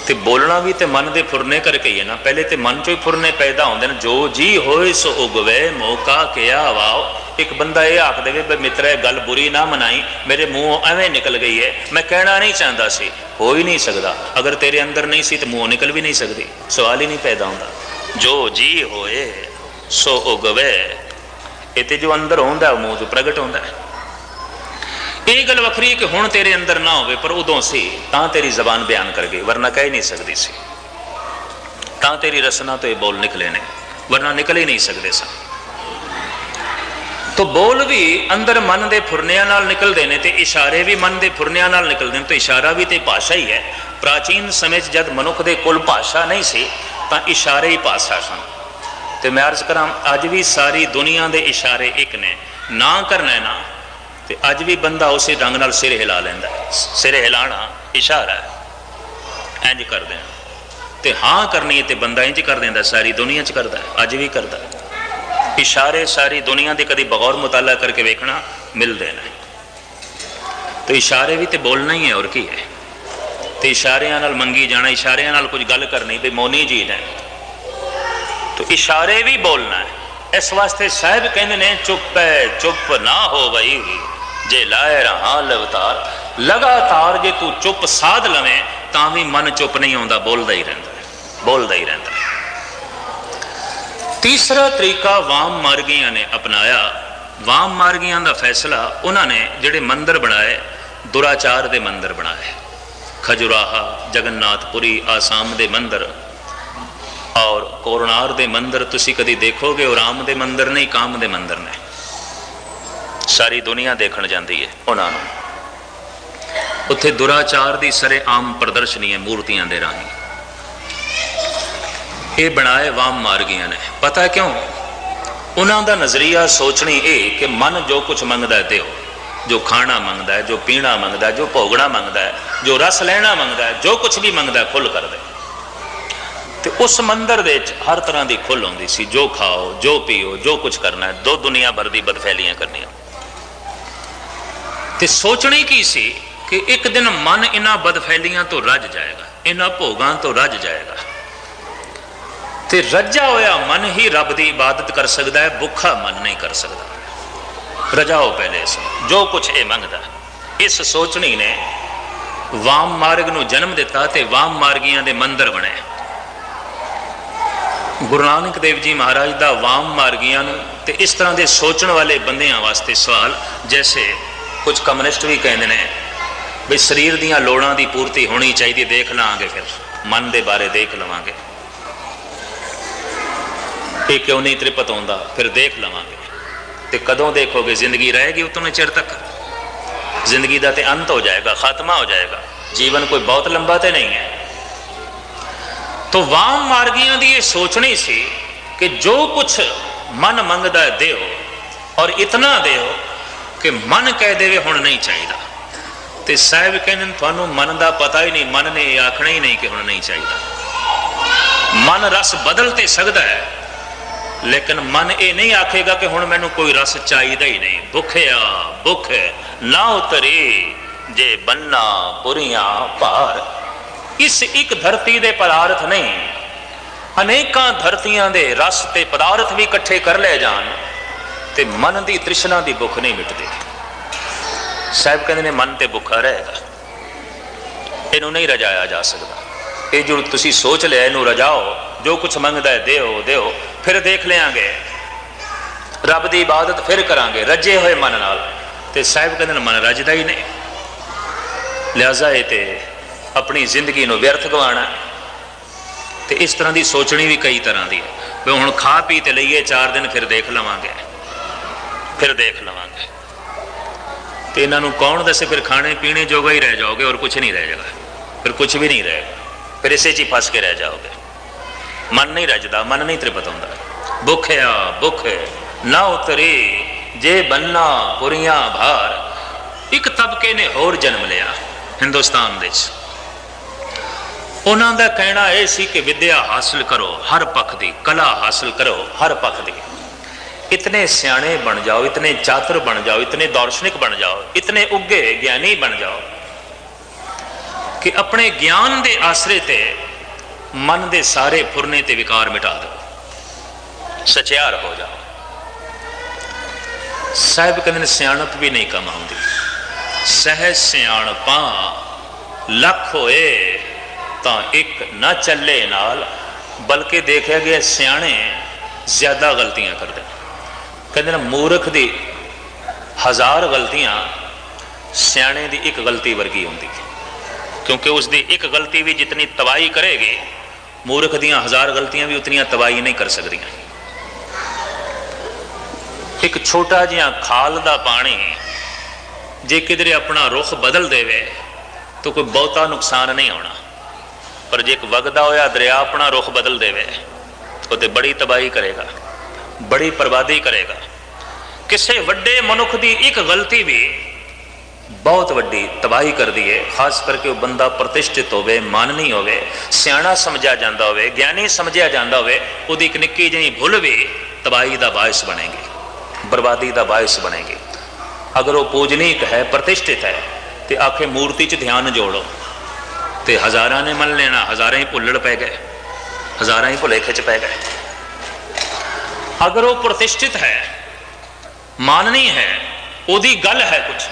ਤੇ ਬੋਲਣਾ ਵੀ ਤੇ ਮਨ ਦੇ ਫੁਰਨੇ ਕਰਕੇ ਹੀ ਹੈ ਨਾ। ਪਹਿਲੇ ਤੇ ਮਨ ਚੋਂ ਹੀ ਫੁਰਨੇ ਪੈਦਾ ਹੁੰਦੇ ਨੇ। ਜੋ ਜੀ ਹੋਏ ਸੋ ਉਗਵੇ, ਮੌਕਾ ਕਿਆ ਵਾਓ। ਇੱਕ ਬੰਦਾ ਇਹ ਆਖ ਦੇਵੇ ਬਈ ਮਿੱਤਰ ਗੱਲ ਬੁਰੀ ਨਾ ਮਨਾਈ। ਮੇਰੇ ਮੂੰਹੋਂ ਐਵੇਂ ਨਿਕਲ ਗਈ ਹੈ। ਮੈਂ ਕਹਿਣਾ ਨਹੀਂ ਚਾਹੁੰਦਾ ਸੀ। ਹੋ ਹੀ ਨਹੀਂ ਸਕਦਾ। ਅਗਰ ਤੇਰੇ ਅੰਦਰ ਨਹੀਂ ਸੀ ਤੇ ਮੂੰਹੋਂ ਨਿਕਲ ਵੀ ਨਹੀਂ ਸਕਦੀ। ਸਵਾਲ ਹੀ ਨਹੀਂ ਪੈਦਾ ਹੁੰਦਾ। ਜੋ ਜੀ ਹੋਏ ਸੋ ਉਗਵੇ। ਇਹ ਤੇ ਜੋ ਅੰਦਰ ਹੁੰਦਾ ਮੂੰਹ ਤੋਂ ਪ੍ਰਗਟ ਹੁੰਦਾ ਹੈ। ਇਹ ਗੱਲ ਵੱਖਰੀ ਹੈ ਕਿ ਹੁਣ ਤੇਰੇ ਅੰਦਰ ਨਾ ਹੋਵੇ, ਪਰ ਉਦੋਂ ਸੀ, ਤਾਂ ਤੇਰੀ ਜ਼ਬਾਨ ਬਿਆਨ ਕਰ ਗਈ, ਵਰਨਾ ਕਹਿ ਨਹੀਂ ਸਕਦੀ ਸੀ। ਤਾਂ ਤੇਰੀ ਰਸਨਾ ਤੋਂ ਇਹ ਬੋਲ ਨਿਕਲੇ ਨੇ, ਵਰਨਾ ਨਿਕਲ ਹੀ ਨਹੀਂ ਸਕਦੇ ਸਨ। ਤੋ ਬੋਲ ਵੀ ਅੰਦਰ ਮਨ ਦੇ ਫੁਰਨਿਆਂ ਨਾਲ ਨਿਕਲਦੇ ਨੇ ਤੇ ਇਸ਼ਾਰੇ ਵੀ ਮਨ ਦੇ ਫੁਰਨਿਆਂ ਨਾਲ ਨਿਕਲਦੇ ਨੇ, ਤੇ ਇਸ਼ਾਰਾ ਵੀ ਤੇ ਭਾਸ਼ਾ ਹੀ ਹੈ। ਪ੍ਰਾਚੀਨ ਸਮੇਂ 'ਚ ਜਦ ਮਨੁੱਖ ਦੇ ਕੋਲ ਭਾਸ਼ਾ ਨਹੀਂ ਸੀ, ਤਾਂ ਇਸ਼ਾਰੇ ਹੀ ਭਾਸ਼ਾ ਸਨ। ਤੇ ਮੈਂ ਅਰਜ਼ ਕਰਾਂ, ਅੱਜ ਵੀ ਸਾਰੀ ਦੁਨੀਆ ਦੇ ਇਸ਼ਾਰੇ ਇੱਕ ਨੇ, ਨਾ ਕਰਨਾ ਨਾ। ਤੇ ਅੱਜ ਵੀ ਬੰਦਾ ਉਸੇ ਢੰਗ ਨਾਲ ਸਿਰ ਹਿਲਾ ਲੈਂਦਾ ਸਿਰ ਹਿਲਾਣਾ ਇਸ਼ਾਰਾ ਹੈ। ਇੰਜ ਕਰਦੇ ਆ। ਤੇ ਹਾਂ ਕਰਨੀ ਤੇ ਬੰਦਾ ਇੰਜ ਕਰ ਦਿੰਦਾ ਸਾਰੀ ਦੁਨੀਆ 'ਚ ਕਰਦਾ ਅੱਜ ਵੀ ਕਰਦਾ ਇਸ਼ਾਰੇ ਸਾਰੀ ਦੁਨੀਆ ਦੇ ਕਦੀ ਬਗੌਰ ਮੁਤਾਲਾ ਕਰਕੇ ਵੇਖਣਾ ਮਿਲਦੇ ਨਹੀਂ। ਤੇ ਇਸ਼ਾਰੇ ਵੀ ਤੇ ਬੋਲਣਾ ਹੀ ਹੈ ਔਰ ਕੀ ਹੈ। ਤੇ ਇਸ਼ਾਰਿਆਂ ਨਾਲ ਮੰਗੀ ਜਾਣਾ, ਇਸ਼ਾਰਿਆਂ ਨਾਲ ਕੁਝ ਗੱਲ ਕਰਨੀ ਤੇ ਮੋਨੀ ਜੀ ਨੇ। ਤੇ ਇਸ਼ਾਰੇ ਵੀ ਬੋਲਣਾ ਹੈ। ਇਸ ਵਾਸਤੇ ਸਾਹਿਬ ਕਹਿੰਦੇ ਨੇ, ਚੁੱਪ ਹੈ, ਚੁੱਪ ਨਾ ਹੋ ਬਈ। ਜੇ ਲਾਇ ਰਹਾ ਲਵਤਾਰ, ਲਗਾਤਾਰ ਜੇ ਤੂੰ ਚੁੱਪ ਸਾਧ ਲਵੇਂ, ਤਾਂ ਵੀ ਮਨ ਚੁੱਪ ਨਹੀਂ ਆਉਂਦਾ, ਬੋਲਦਾ ਹੀ ਰਹਿੰਦਾ ਬੋਲਦਾ ਹੀ ਰਹਿੰਦਾ ਤੀਸਰਾ ਤਰੀਕਾ ਵਾਮ ਮਾਰਗੀਆਂ ਨੇ ਅਪਣਾਇਆ। ਵਾਮ ਮਾਰਗੀਆਂ ਦਾ ਫੈਸਲਾ ਉਹਨਾਂ ਨੇ ਜਿਹੜੇ ਮੰਦਰ ਬਣਾਏ, ਦੁਰਾਚਾਰ ਦੇ ਮੰਦਰ ਬਣਾਏ। ਖਜੁਰਾਹਾ, ਜਗਨਨਾਥਪੁਰੀ, ਆਸਾਮ ਦੇ ਮੰਦਰ ਔਰ ਕੋਰਨਾਰ ਦੇ ਮੰਦਰ ਤੁਸੀਂ ਕਦੀ ਦੇਖੋਗੇ, ਉਹ ਰਾਮ ਦੇ ਮੰਦਰ ਨਹੀਂ, ਕਾਮ ਦੇ ਮੰਦਰ ਨੇ। ਸਾਰੀ ਦੁਨੀਆ ਦੇਖਣ ਜਾਂਦੀ ਹੈ ਉਹਨਾਂ ਨੂੰ। ਉੱਥੇ ਦੁਰਾਚਾਰ ਦੀ ਸਰੇ ਆਮ ਪ੍ਰਦਰਸ਼ਨੀ ਹੈ ਮੂਰਤੀਆਂ ਦੇ ਰਾਹੀਂ। ਇਹ ਬਣਾਏ ਵਾਮ ਮਾਰਗੀਆਂ ਨੇ। ਪਤਾ ਕਿਉਂ? ਉਹਨਾਂ ਦਾ ਨਜ਼ਰੀਆ ਸੋਚਣੀ ਇਹ ਕਿ ਮਨ ਜੋ ਕੁਝ ਮੰਗਦਾ ਹੈ ਦਿਓ। ਜੋ ਖਾਣਾ ਮੰਗਦਾ ਹੈ, ਜੋ ਪੀਣਾ ਮੰਗਦਾ ਹੈ, ਜੋ ਭੋਗਣਾ ਮੰਗਦਾ ਹੈ, ਜੋ ਰਸ ਲੈਣਾ ਮੰਗਦਾ ਹੈ, ਜੋ ਕੁਝ ਵੀ ਮੰਗਦਾ ਖੁੱਲ ਕਰ ਦੇ। ਤੇ ਉਸ ਮੰਦਰ ਦੇ ਵਿੱਚ ਹਰ ਤਰ੍ਹਾਂ ਦੀ ਖੁੱਲ ਹੁੰਦੀ ਸੀ। ਜੋ ਖਾਓ, ਜੋ ਪੀਓ, ਜੋ ਕੁਝ ਕਰਨਾ ਹੈ, ਦੋ ਦੁਨੀਆ ਭਰ ਦੀ ਬਦਫੈਲੀਆਂ ਕਰਨੀਆਂ। ਤੇ ਸੋਚਣੀ ਕੀ ਸੀ ਕਿ ਇੱਕ ਦਿਨ ਮਨ ਇਹਨਾਂ ਬਦਫੈਲੀਆਂ ਤੋਂ ਰੱਜ ਜਾਏਗਾ ਇਹਨਾਂ ਭੋਗਾਂ ਤੋਂ ਰੱਜ ਜਾਏਗਾ। ਤੇ ਰੱਜਾ ਹੋਇਆ ਮਨ ਹੀ ਰੱਬ ਦੀ ਇਬਾਦਤ ਕਰ ਸਕਦਾ ਹੈ, ਭੁੱਖਾ ਮਨ ਨਹੀਂ ਕਰ ਸਕਦਾ। ਰਜਾਓ ਪਹਿਲੇ ਇਸ ਜੋ ਕੁਝ ਇਹ ਮੰਗਦਾ। ਇਸ ਸੋਚਣੀ ਨੇ ਵਾਮ ਮਾਰਗ ਨੂੰ ਜਨਮ ਦਿੱਤਾ ਤੇ ਵਾਮ ਮਾਰਗੀਆਂ ਦੇ ਮੰਦਰ ਬਣੇ ਗੁਰੂ ਨਾਨਕ ਦੇਵ ਜੀ ਮਹਾਰਾਜ ਦਾ ਵਾਮ ਮਾਰਗੀਆਂ ਨੂੰ ਤੇ ਇਸ ਤਰ੍ਹਾਂ ਦੇ ਸੋਚਣ ਵਾਲੇ ਬੰਦਿਆਂ ਵਾਸਤੇ ਸਵਾਲ, ਜੈਸੇ ਕੁਝ ਕਮਿਊਨਿਸਟ ਵੀ ਕਹਿੰਦੇ ਨੇ ਵੀ ਸਰੀਰ ਦੀਆਂ ਲੋੜਾਂ ਦੀ ਪੂਰਤੀ ਹੋਣੀ ਚਾਹੀਦੀ, ਦੇਖ ਲਾਂਗੇ ਫਿਰ। ਮਨ ਦੇ ਬਾਰੇ ਦੇਖ ਲਵਾਂਗੇ। ਇਹ ਕਿਉਂ ਨਹੀਂ ਤ੍ਰਿਪਤ ਹੁੰਦਾ ਫਿਰ ਦੇਖ ਲਵਾਂਗੇ। ਤੇ ਕਦੋਂ ਦੇਖੋਗੇ? ਜ਼ਿੰਦਗੀ ਰਹੇਗੀ ਉਤਨੇ ਚਿਰ ਤੱਕ। ਜ਼ਿੰਦਗੀ ਦਾ ਤੇ ਅੰਤ ਹੋ ਜਾਏਗਾ, ਖਾਤਮਾ ਹੋ ਜਾਏਗਾ। ਜੀਵਨ ਕੋਈ ਬਹੁਤ ਲੰਬਾ ਤੇ ਨਹੀਂ ਹੈ। ਤੋ ਵਾਮ ਮਾਰਗੀਆਂ ਦੀ ਇਹ ਸੋਚਣੀ ਸੀ ਕਿ ਜੋ ਕੁਝ ਮਨ ਮੰਗਦਾ ਹੈ ਦਿਓ ਔਰ ਇਤਨਾ ਦਿਓ ਕਿ ਮਨ ਕਹਿ ਦੇਵੇ ਹੁਣ ਨਹੀਂ ਚਾਹੀਦਾ। ਤੇ ਸਾਹਿਬ ਕਹਿੰਦੇ ਤੁਹਾਨੂੰ ਮਨ ਦਾ ਪਤਾ ਹੀ ਨਹੀਂ, ਮਨ ਨੇ ਇਹ ਆਖਣਾ ਹੀ ਨਹੀਂ ਕਿ ਹੁਣ ਨਹੀਂ ਚਾਹੀਦਾ। ਮਨ ਰਸ ਬਦਲ ਤੇ ਸਕਦਾ ਹੈ, ਲੇਕਿਨ ਮਨ ਇਹ ਨਹੀਂ ਆਖੇਗਾ ਕਿ ਹੁਣ ਮੈਨੂੰ ਕੋਈ ਰਸ ਚਾਹੀਦਾ ਹੀ ਨਹੀਂ। ਭੁੱਖਿਆ, ਭੁੱਖ, ਨਾ ਉਤਰੇ, ਜੇ ਬੰਨਾ ਪੁਰੀਆਂ ਭਾਰ। ਇਸ ਇੱਕ ਧਰਤੀ ਦੇ ਪਦਾਰਥ ਨਹੀਂ, ਅਨੇਕਾਂ ਧਰਤੀਆਂ ਦੇ ਰਸ ਤੇ ਪਦਾਰਥ ਵੀ ਇਕੱਠੇ ਕਰ ਲਏ ਜਾਣ। ਤੇ ਮਨ ਦੀ ਤ੍ਰਿਸ਼ਨਾ ਦੀ ਭੁੱਖ ਨਹੀਂ ਮਿਟਦੀ। ਸਾਹਿਬ ਕਹਿੰਦੇ ਨੇ, ਮਨ ਤੇ ਭੁੱਖਾ ਰਹੇਗਾ। ਇਹਨੂੰ ਨਹੀਂ ਰਜਾਇਆ ਜਾ ਸਕਦਾ। ਇਹ ਜੋ ਤੁਸੀਂ ਸੋਚ ਲਿਆ, ਇਹਨੂੰ ਰਜਾਓ। ਜੋ ਕੁਝ ਮੰਗਦਾ ਹੈ, ਦਿਓ ਦਿਓ, ਫਿਰ ਦੇਖ ਲਿਆਂਗੇ। ਰੱਬ ਦੀ ਇਬਾਦਤ ਫਿਰ ਕਰਾਂਗੇ, ਰੱਜੇ ਹੋਏ ਮਨ ਨਾਲ। ਤੇ ਸਾਹਿਬ ਕਹਿੰਦੇ ਨੇ, ਮਨ ਰੱਜਦਾ ਹੀ ਨਹੀਂ। ਲਿਆਜ਼ਾ, ਇਹ ਤੇ ਆਪਣੀ ਜ਼ਿੰਦਗੀ ਨੂੰ ਵਿਅਰਥ ਗਵਾਣਾ। ਤੇ ਇਸ ਤਰ੍ਹਾਂ ਦੀ ਸੋਚਣੀ ਵੀ ਕਈ ਤਰ੍ਹਾਂ ਦੀ ਹੈ। ਵੀ ਹੁਣ ਖਾ ਪੀ ਤੇ ਲਈਏ 4 ਦਿਨ ਫਿਰ ਦੇਖ ਲਵਾਂਗੇ। ਫਿਰ ਦੇਖ ਲਵਾਂਗੇ। ਤੇ ਇਹਨਾਂ ਨੂੰ ਕੌਣ ਦੱਸੇ? ਫਿਰ ਖਾਣੇ ਪੀਣੇ ਜੋਗਾ ਹੀ ਰਹਿ ਜਾਓਗੇ ਔਰ ਕੁਝ ਨਹੀਂ ਰਹਿ ਜਾਏਗਾ ਫਿਰ ਕੁਝ ਵੀ ਨਹੀਂ ਰਹੇਗਾ ਫਿਰ ਇਸੇ 'ਚ ਹੀ ਫਸ ਕੇ ਰਹਿ ਜਾਓਗੇ। ਮਨ ਨਹੀਂ ਰਜਦਾ, ਮਨ ਨਹੀਂ ਤ੍ਰਿਪਤ ਹੁੰਦਾ। ਭੁੱਖਿਆ ਭੁੱਖ, ਨਾ ਉਤਰੇ, ਜੇ ਬੰਨਾ ਪੁਰੀਆਂ ਭਾਰ। ਇੱਕ ਤਬਕੇ ਨੇ ਹੋਰ ਜਨਮ ਲਿਆ ਹਿੰਦੁਸਤਾਨ ਦੇ ਵਿੱਚ ਉਹਨਾਂ ਦਾ ਕਹਿਣਾ ਇਹ ਸੀ ਕਿ ਵਿਦਿਆ ਹਾਸਲ ਕਰੋ, ਹਰ ਪੱਖ ਦੀ, ਕਲਾ ਹਾਸਲ ਕਰੋ, ਹਰ ਪੱਖ ਦੀ। ਇਤਨੇ ਸਿਆਣੇ ਬਣ ਜਾਓ ਇਤਨੇ ਚਾਤਰ ਬਣ ਜਾਓ ਇਤਨੇ ਦਾਰਸ਼ਨਿਕ ਬਣ ਜਾਓ ਇਤਨੇ ਉੱਗੇ ਗਿਆਨੀ ਬਣ ਜਾਓ ਕਿ ਆਪਣੇ ਗਿਆਨ ਦੇ ਆਸਰੇ ਤੇ ਮਨ ਦੇ ਸਾਰੇ ਫੁਰਨੇ ਤੇ ਵਿਕਾਰ ਮਿਟਾ ਦਿਓ ਸਚਿਆਰ ਹੋ ਜਾਓ ਸਾਹਿਬ ਕਹਿੰਦੇ ਨੇ ਸਿਆਣਪ ਵੀ ਨਹੀਂ ਕੰਮ ਆਉਂਦੀ ਸਹਿ ਸਿਆਣਪਾਂ ਲੱਖ ਹੋਏ ਤਾਂ ਇੱਕ ਨਾ ਚੱਲੇ ਨਾਲ ਬਲਕਿ ਦੇਖਿਆ ਗਿਆ ਸਿਆਣੇ ਜ਼ਿਆਦਾ ਗਲਤੀਆਂ ਕਰਦੇ ਨੇ ਕਹਿੰਦੇ ਨਾ ਮੂਰਖ ਦੀ ਹਜ਼ਾਰ ਗਲਤੀਆਂ ਸਿਆਣੇ ਦੀ ਇੱਕ ਗਲਤੀ ਵਰਗੀ ਹੁੰਦੀ ਹੈ। ਕਿਉਂਕਿ ਉਸ ਦੀ ਇੱਕ ਗਲਤੀ ਵੀ ਜਿਤਨੀ ਤਬਾਹੀ ਕਰੇਗੀ, ਮੂਰਖ ਦੀਆਂ ਹਜ਼ਾਰ ਗਲਤੀਆਂ ਵੀ ਉਤਨੀਆਂ ਤਬਾਹੀ ਨਹੀਂ ਕਰ ਸਕਦੀਆਂ। ਇੱਕ ਛੋਟਾ ਜਿਹਾ ਖਾਲ ਦਾ ਪਾਣੀ ਜੇ ਕਿਧਰੇ ਆਪਣਾ ਰੁਖ ਬਦਲ ਦੇਵੇ, ਤਾਂ ਕੋਈ ਬਹੁਤਾ ਨੁਕਸਾਨ ਨਹੀਂ ਆਉਣਾ। ਪਰ ਜੇ ਇੱਕ ਵਗਦਾ ਹੋਇਆ ਦਰਿਆ ਆਪਣਾ ਰੁਖ ਬਦਲ ਦੇਵੇ ਉਹ ਤੇ ਬੜੀ ਤਬਾਹੀ ਕਰੇਗਾ। ਬੜੀ ਬਰਬਾਦੀ ਕਰੇਗਾ। ਕਿਸੇ ਵੱਡੇ ਮਨੁੱਖ ਦੀ ਇੱਕ ਗਲਤੀ ਵੀ ਬਹੁਤ ਵੱਡੀ ਤਬਾਹੀ ਕਰਦੀ ਹੈ ਖਾਸ ਕਰਕੇ ਉਹ ਬੰਦਾ ਪ੍ਰਤਿਸ਼ਠਿਤ ਹੋਵੇ, ਮਾਨਨੀ ਹੋਵੇ, ਸਿਆਣਾ ਸਮਝਿਆ ਜਾਂਦਾ ਹੋਵੇ, ਗਿਆਨੀ ਸਮਝਿਆ ਜਾਂਦਾ ਹੋਵੇ, ਉਹਦੀ ਇੱਕ ਨਿੱਕੀ ਜਿਹੀ ਭੁੱਲ ਵੀ ਤਬਾਹੀ ਦਾ ਬਾਇਸ ਬਣੇਗੀ, ਬਰਬਾਦੀ ਦਾ ਬਾਇਸ ਬਣੇਗੀ। ਅਗਰ ਉਹ ਪੂਜਨੀਕ ਹੈ, ਪ੍ਰਤਿਸ਼ਠਿਤ ਹੈ, ਤੇ ਆਖੇ ਮੂਰਤੀ 'ਚ ਧਿਆਨ ਜੋੜੋ, ਤੇ ਹਜ਼ਾਰਾਂ ਨੇ ਮੰਨ ਲੈਣਾ, ਹਜ਼ਾਰਾਂ ਹੀ ਭੁੱਲੜ ਪੈ ਗਏ, ਹਜ਼ਾਰਾਂ ਹੀ ਭੁਲੇਖੇ 'ਚ ਪੈ ਗਏ। ਅਗਰ ਉਹ ਪ੍ਰਤਿਸ਼ਠਿਤ ਹੈ, ਮਾਨਨੀ ਹੈ, ਉਹਦੀ ਗੱਲ ਹੈ ਕੁਝ।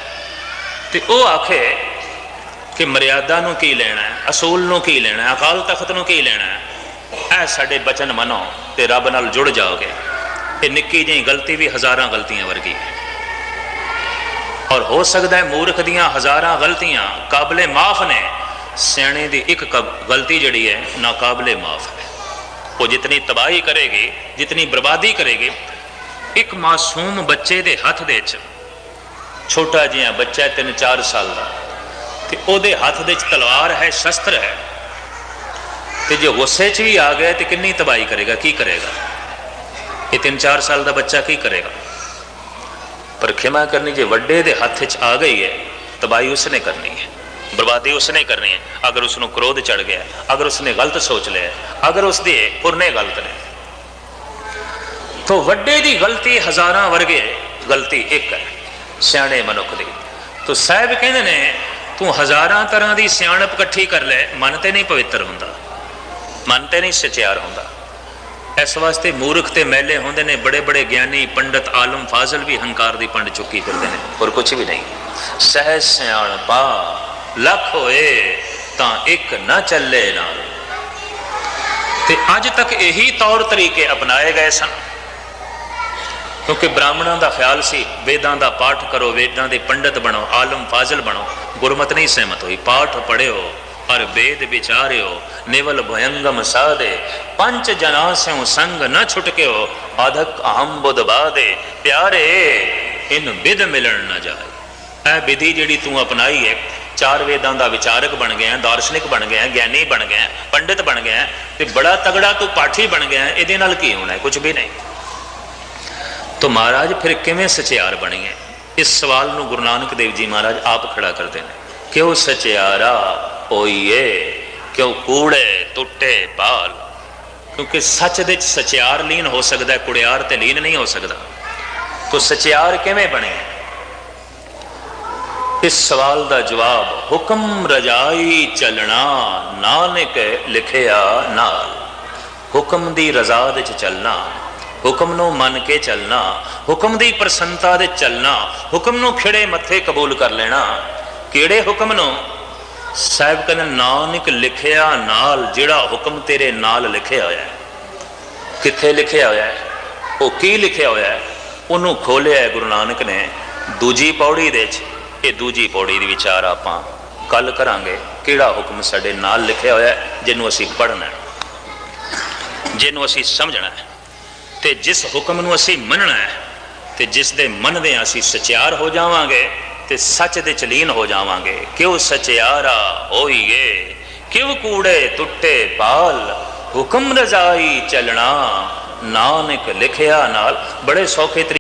ਤੇ ਉਹ ਆਖੇ ਕਿ ਮਰਿਆਦਾ ਨੂੰ ਕੀ ਲੈਣਾ ਹੈ, ਅਸੂਲ ਨੂੰ ਕੀ ਲੈਣਾ ਹੈ, ਅਕਾਲ ਤਖਤ ਨੂੰ ਕੀ ਲੈਣਾ ਹੈ? ਇਹ ਸਾਡੇ ਬਚਨ ਮੰਨੋ ਤੇ ਰੱਬ ਨਾਲ ਜੁੜ ਜਾਓਗੇ। ਇਹ ਨਿੱਕੀ ਜਿਹੀ ਗਲਤੀ ਵੀ ਹਜ਼ਾਰਾਂ ਗਲਤੀਆਂ ਵਰਗੀ ਹੈ। ਔਰ ਹੋ ਸਕਦਾ ਹੈ ਮੂਰਖ ਦੀਆਂ ਹਜ਼ਾਰਾਂ ਗਲਤੀਆਂ ਕਾਬਲੇ ਮਾਫ ਨੇ, ਸਿਆਣੇ ਦੀ ਇੱਕ ਗਲਤੀ ਜਿਹੜੀ ਹੈ ਨਾ ਕਾਬਲੇ ਮਾਫ ਹੈ। ਉਹ ਜਿਤਨੀ ਤਬਾਹੀ ਕਰੇਗੀ, ਜਿਤਨੀ ਬਰਬਾਦੀ ਕਰੇਗੀ, ਇੱਕ ਮਾਸੂਮ ਬੱਚੇ ਦੇ ਹੱਥ ਦੇ ਵਿੱਚ, ਛੋਟਾ ਜਿਹਾ ਬੱਚਾ 3-4 ਸਾਲ ਦਾ, ਤੇ ਉਹਦੇ ਹੱਥ ਦੇ ਵਿੱਚ ਤਲਵਾਰ ਹੈ, ਸ਼ਸਤਰ ਹੈ। ਤੇ ਜੇ ਗੁੱਸੇ 'ਚ ਵੀ ਆ ਗਿਆ ਤੇ ਕਿੰਨੀ ਤਬਾਹੀ ਕਰੇਗਾ, ਕੀ ਕਰੇਗਾ? ਇਹ 3-4 ਸਾਲ ਦਾ ਬੱਚਾ ਕੀ ਕਰੇਗਾ? ਪਰ ਖਿਮਾ ਕਰਨੀ ਜੇ ਵੱਡੇ ਦੇ ਹੱਥ 'ਚ ਆ ਗਈ ਹੈ, ਤਬਾਹੀ ਉਸਨੇ ਕਰਨੀ ਹੈ। ਬਰਬਾਦੀ ਉਸਨੇ ਕਰਨੀ ਹੈ। ਅਗਰ ਉਸ ਨੂੰ ਕ੍ਰੋਧ ਚੜ ਗਿਆ ਅਗਰ ਉਸਨੇ ਗਲਤ ਸੋਚ ਲਿਆ ਅਗਰ ਉਸ ਦੇ ਪੁਰਨੇ ਗਲਤ ਵੱਡੇ ਦੀ ਗਲਤੀ ਹਜ਼ਾਰਾਂ ਵਰਗੇ ਗਲਤੀ ਇੱਕ ਹੈ, ਸਿਆਣੇ ਮਨੁੱਖ ਦੀ। ਤੋਂ ਸਾਹਿਬ ਕਹਿੰਦੇ ਨੇ, ਤੂੰ ਹਜ਼ਾਰਾਂ ਤਰ੍ਹਾਂ ਦੀ ਸਿਆਣਪ ਇਕੱਠੀ ਕਰ ਲੈ, ਮਨ ਤੇ ਨਹੀਂ ਪਵਿੱਤਰ ਹੁੰਦਾ, ਮਨ ਤੇ ਨਹੀਂ ਸਚਿਆਰ ਹੁੰਦਾ। ਇਸ ਵਾਸਤੇ ਮੂਰਖ ਤੇ ਮੈਲੇ ਹੁੰਦੇ ਨੇ, ਬੜੇ ਬੜੇ ਗਿਆਨੀ, ਪੰਡਤ, ਆਲਮ, ਫਾਜ਼ਲ ਵੀ ਹੰਕਾਰ ਦੀ ਪੰਡ ਚੁੱਕੀ ਫਿਰਦੇ ਨੇ, ਹੋਰ ਕੁਝ ਵੀ ਨਹੀਂ। ਸਹਿ ਸਿਆਣਪਾ ਲੱਖ ਹੋਏ ਤਾਂ ਇੱਕ ਨਾ ਚੱਲੇ ਨਾਲ। ਤੇ ਅੱਜ ਤੱਕ ਇਹੀ ਤੌਰ ਤਰੀਕੇ ਅਪਣਾਏ ਗਏ ਸਨ। ਕਿਉਂਕਿ ਬ੍ਰਾਹਮਣਾਂ ਦਾ ਖਿਆਲ ਸੀ, ਵੇਦਾਂ ਦਾ ਪਾਠ ਕਰੋ, ਵੇਦਾਂ ਦੇ ਪੰਡਤ ਬਣੋ, ਆਲਮ ਫਾਜ਼ਲ ਬਣੋ, ਗੁਰਮਤ ਨਹੀਂ ਸਹਿਮਤ ਹੋਈ। ਪਾਠ ਪੜਿਓ ਪਰ ਵੇਦ ਵਿਚਾਰਿਓ, ਨਿਵਲ ਭਯੰਗਮ ਸਾਦੇ, ਪੰਜ ਜਨਾ ਸਿਉ ਸੰਗ ਨ ਛੁਟਕਿਓ, ਆਧਕ ਅਹੰ ਬਾਦੇ ਪਿਆਰੇ, ਇਨ ਵਿਦ ਮਿਲਣ ਨਾ ਜਾਏ। ਇਹ ਵਿਧੀ ਜਿਹੜੀ ਤੂੰ ਅਪਣਾਈ ਹੈ, ਚਾਰ ਵੇਦਾਂ ਦਾ ਵਿਚਾਰਕ ਬਣ ਗਿਆ, ਦਾਰਸ਼ਨਿਕ ਬਣ ਗਿਆ, ਗਿਆਨੀ ਬਣ ਗਿਆ, ਪੰਡਿਤ ਬਣ ਗਿਆ, ਤੇ ਬੜਾ ਤਗੜਾ ਤੂੰ ਪਾਠੀ ਬਣ ਗਿਆ, ਇਹਦੇ ਨਾਲ ਕੀ ਹੋਣਾ ਹੈ? ਕੁਝ ਵੀ ਨਹੀਂ। ਤੋ ਮਹਾਰਾਜ, ਫਿਰ ਕਿਵੇਂ ਸਚਿਆਰ ਬਣੀਏ ਇਸ ਸਵਾਲ ਨੂੰ ਗੁਰੂ ਨਾਨਕ ਦੇਵ ਜੀ ਮਹਾਰਾਜ ਆਪ ਖੜਾ ਕਰਦੇ ਨੇ। ਕਿਉਂ ਸਚਿਆਰਾ ਹੋਈਏ? ਕਿਉਂ ਕੂੜੇ ਟੁੱਟੇ ਪਾਲ ਕਿਉਂਕਿ ਸੱਚ ਦੇ ਵਿੱਚ ਸਚਿਆਰ ਲੀਨ ਹੋ ਸਕਦਾ ਕੁੜਿਆਰ ਤੇ ਲੀਨ ਨਹੀਂ ਹੋ ਸਕਦਾ। ਤੋ ਸਚਿਆਰ ਕਿਵੇਂ ਬਣੇ? ਇਸ ਸਵਾਲ ਦਾ ਜਵਾਬ, ਹੁਕਮ ਰਜਾਈ ਚੱਲਣਾ ਨਾਨਕ ਲਿਖਿਆ ਨਾਲ। ਹੁਕਮ ਦੀ ਰਜ਼ਾ ਦੇ ਚ ਚੱਲਣਾ, ਹੁਕਮ ਨੂੰ ਮੰਨ ਕੇ ਚੱਲਣਾ, ਹੁਕਮ ਦੀ ਪ੍ਰਸੰਨਤਾ ਦੇ ਚੱਲਣਾ, ਹੁਕਮ ਨੂੰ ਖਿੜੇ ਮੱਥੇ ਕਬੂਲ ਕਰ ਲੈਣਾ। ਕਿਹੜੇ ਹੁਕਮ ਨੂੰ? ਸਾਹਿਬ ਕਹਿੰਦੇ, ਨਾਨਕ ਲਿਖਿਆ ਨਾਲ, ਜਿਹੜਾ ਹੁਕਮ ਤੇਰੇ ਨਾਲ ਲਿਖਿਆ ਹੋਇਆ ਹੈ। ਕਿੱਥੇ ਲਿਖਿਆ ਹੋਇਆ ਹੈ? ਉਹ ਕੀ ਲਿਖਿਆ ਹੋਇਆ ਹੈ? ਉਹਨੂੰ ਖੋਲਿਆ ਗੁਰੂ ਨਾਨਕ ਨੇ ਦੂਜੀ ਪੌੜੀ ਦੇ ਵਿੱਚ ਇਹ ਦੂਜੀ ਪੌੜੀ ਦੀ ਵਿਚਾਰ ਆਪਾਂ ਕੱਲ ਕਰਾਂਗੇ ਕਿਹੜਾ ਹੁਕਮ ਸਾਡੇ ਨਾਲ ਲਿਖਿਆ ਹੋਇਆ ਜਿਹਨੂੰ ਅਸੀਂ ਪੜ੍ਹਨਾ ਹੈ, ਜਿਹਨੂੰ ਅਸੀਂ ਸਮਝਣਾ ਹੈ, ਤੇ ਜਿਸ ਹੁਕਮ ਨੂੰ ਅਸੀਂ ਮੰਨਣਾ ਹੈ, ਤੇ ਜਿਸ ਦੇ ਮੰਨਦੇ ਹਾਂ ਅਸੀਂ ਸਚਿਆਰ ਹੋ ਜਾਵਾਂਗੇ, ਤੇ ਸੱਚ ਦੇ ਚਲੀਨ ਹੋ ਜਾਵਾਂਗੇ। ਕਿਉ ਸਚਿਆਰਾ ਹੋਈਏ? ਕਿਉ ਕੂੜੇ ਟੁੱਟੇ ਪਾਲ? ਹੁਕਮ ਰਜ਼ਾਈ ਚੱਲਣਾ, ਨਾਨਕ ਲਿਖਿਆ ਨਾਲ। ਬੜੇ ਸੌਖੇ